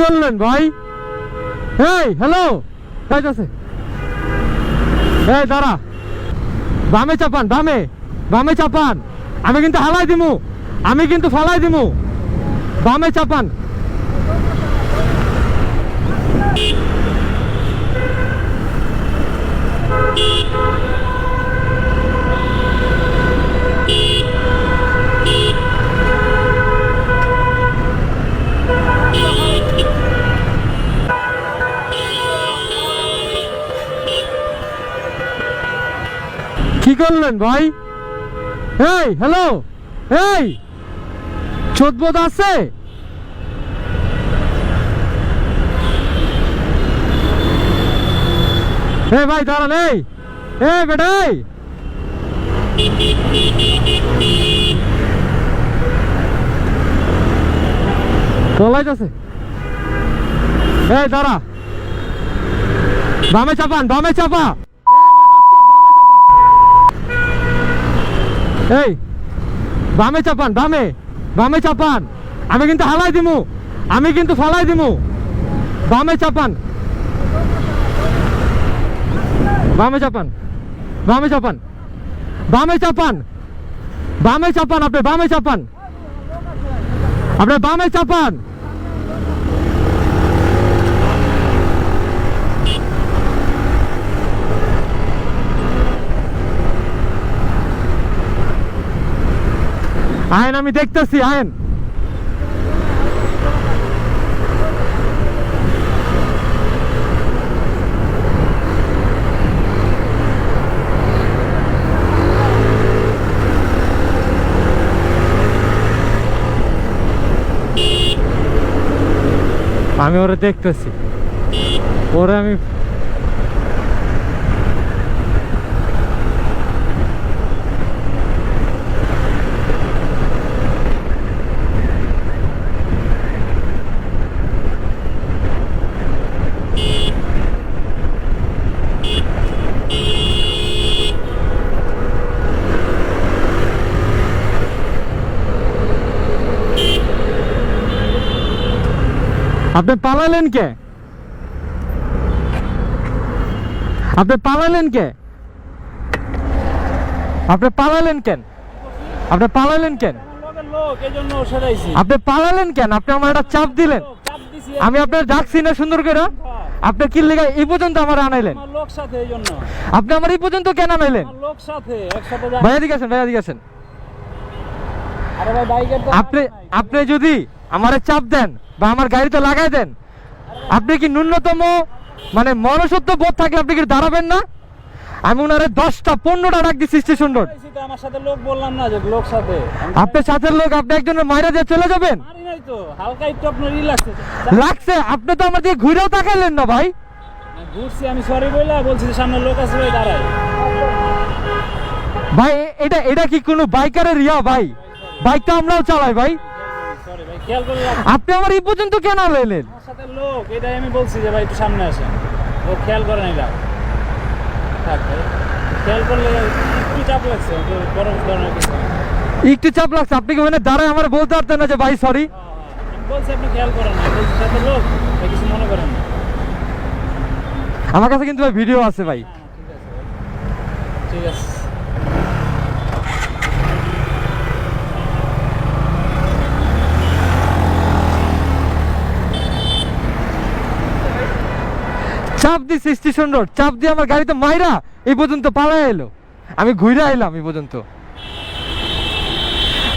করলেন ভাই? এই হ্যালো যাইতেছে এই, দাঁড়া। বামে চাপান, বামে। বামে চাপান। আমি কিন্তু হালাই দিমু। আমি কিন্তু ফালাই দিমু। বামে চাপান। কি করলেন ভাই? এই হ্যালো এই, চোদ্দ আছে এ ভাই, দাঁড়ান, এই এ বেটাই চলাইতেছে এই, দাঁড়া। বামে চাপান বামে চাপা। এই, বামে চাপান, বামে বামে চাপান। আমি কিন্তু হালাই দিমু, আমি কিন্তু ফালাই দিমু। বামে চাপান। বামে চাপান বামে চাপান বামে চাপান বামে চাপান আপনি, বামে চাপান। আপনি বামে চাপান। আয়েন আমি দেখতেছি আয়েন। আমি ওরা দেখতেছি। ওরা আমি আপনি পালালেন কে? আপনি পালালেন কে? আপনি পালালেন কেন? আপনি পালালেন কেন? আপনি পালালেন কেন? আপনি আমার একটা চাপ দিলেন। আমি আপনার ডাকছি না সুন্দর করে। আপনি কি লেগে এই পর্যন্ত আমার আনাইলেন? আপনি আমার এই পর্যন্ত কেন আনাইলেন? ভাইয়া দিকে আছেন ভাইয়া দিকে আছেন আপনি আপনি যদি আমার চাপ দেন বা আমার গাড়িতে লাগাই দেন। আপনি কি ন্যূনতম মানে মনসত্ব বোধ থাকলে আপনি কি দাঁড়াবেন না? আমি ওনারে দশটা পনেরোটা ডাক দিচ্ছি স্টেশন রোড। আমার সাথে লোক বললাম না যে লোক সাথে। আপনার সাথের লোক আপনি একজনের মাইরা দিয়ে চলে যাবেন? লাগছে। আপনি তো আমার দিকে ঘুরেও তাকাইলেন না ভাই। ঘুরছি আমি সরি বইলা বলছি সামনে লোক আছে ভাই দাঁড়াই ভাই এটা এটা কি কোনো বাইকারের ইয়া ভাই? বাইক তো আমরাও চালাই ভাই সরি ভাই খেয়াল করে রাখ। আপনি আমার এই পর্যন্ত কেন আমার সাথে লোক এটাই আমি বলছি যে ভাই একটু সামনে আসেন। ও খেয়াল করে রাখ থাক ভাই খেয়াল করলে একটু চাপ লাগছে বড় ধরনের কিছু একটু চাপ লাগছে আপনি কি ওখানে দাঁড়ায় আমার বলতে পারতেন না যে ভাই সরি। বলছি আপনি খেয়াল করেন না বলছি সাথে লোক কিছু মনে করেন না। আমার কাছে কিন্তু ভাই ভিডিও আছে ভাই। হ্যাঁ, ঠিক আছে ঠিক আছে। চাপ দিচ্ছে স্টেশন রোড, চাপ দিয়ে আমার গাড়িতে মাইরা এই পর্যন্ত পালা এলো। আমি ঘুরে এলাম এই পর্যন্ত।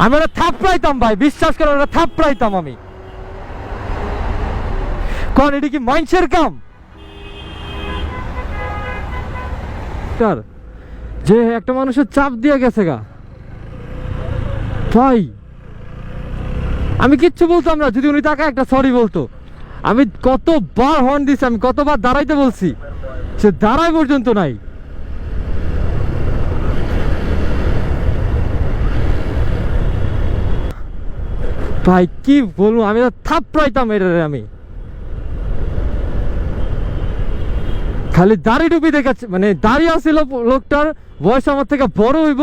আমি ওরা থাপড়াইতাম ভাই, বিশ্বাস করে, ওরা থাপড়াইতাম আমি। কোন, এটি কি মাইন্সের কাম? তার যে একটা মানুষের চাপ দিয়ে গেছে গা। ভাই, আমি কিচ্ছু বলতাম না, যদি উনি টাকা একটা সরি বলতো। আমি কতবার হর্ন দিছি, আমি কতবার দাঁড়াইতে বলছি, সে দাঁড়ায় পর্যন্ত নাই। ভাই, কি বলব, আমি তো থাপড়াইতাম এটারে আমি। খালি দাড়ি টুপি দেখাচ্ছে মানে দাঁড়িয়ে আসছিল লোকটার, বয়স আমার থেকে বড় হইব,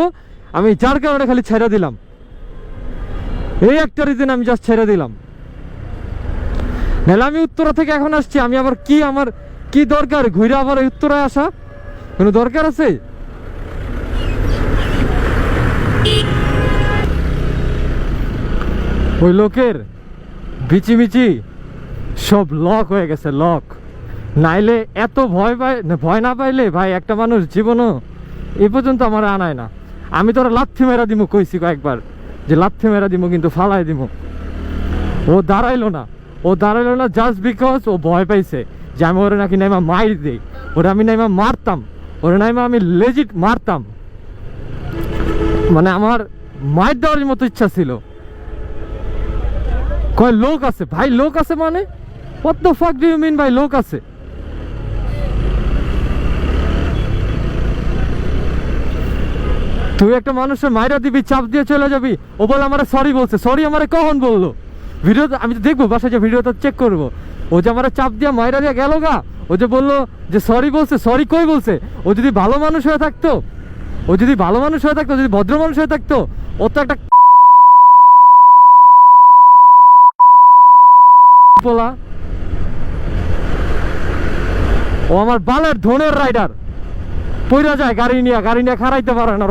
আমি যার কারণে খালি ছেড়ে দিলাম। এই একটা রিজন আমি জাস্ট ছেড়ে দিলাম। নাহলে আমি উত্তরা থেকে এখন আসছি। আমি আবার কি আমার, কি দরকার? ঘুরে আবার উত্তরায় আসা? কোনো দরকার আছে? ওই লোকের বিচিমিচি সব লক হয়ে গেছে লক নাইলে এত ভয় পাই ভয় না পাইলে ভাই, একটা মানুষ জীবনও এ পর্যন্ত আমার আনায় না। আমি তোরা লাথি মেরা দিমু, কইছি কয়েকবার, যে লাথি মেরা দিমু, কিন্তু ফালাই দিমু। ও দাঁড়াইলো না। ও দাঁড়াইলো না জাস্ট বিকজ ও ভয় পাইছে যে আমি ওরে নাকি নাইমা মাইর দিই। ওরে আমি নাইমা মারতাম। ওরে নাইমা আমি লেজিট মারতাম। মানে আমার মাইর দেওয়ার মতো ইচ্ছা ছিল। কয়, লোক আছে? ভাই, লোক আছে মানে? The fuck do you mean ভাই লোক আছে? তুই একটা মানুষের মাইরা দিবি, চাপ দিয়ে চলে যাবি। ও বলে আমার সরি বলছে। সরি আমার কখন বলল? ভিডিও আমি তো দেখব, বাসায় যে ভিডিওটা চেক করব। ও যে আমার চাপ দিয়ে মাইরা দিয়ে গেল গা। ও যে বলল যে সরি বলছে সরি কই বলছে? ও যদি ভালো মানুষ হয়ে থাকতো, ও যদি ভালো মানুষ হয়ে থাকতো, যদি ভদ্র মানুষ হয়ে থাকতো, ও তো একটা পোলা। ও আমার বালের ধনের রাইডার পইরা যায়, গাড়ি নিয়ে গাড়ি নিয়ে খারাইতে পারে না।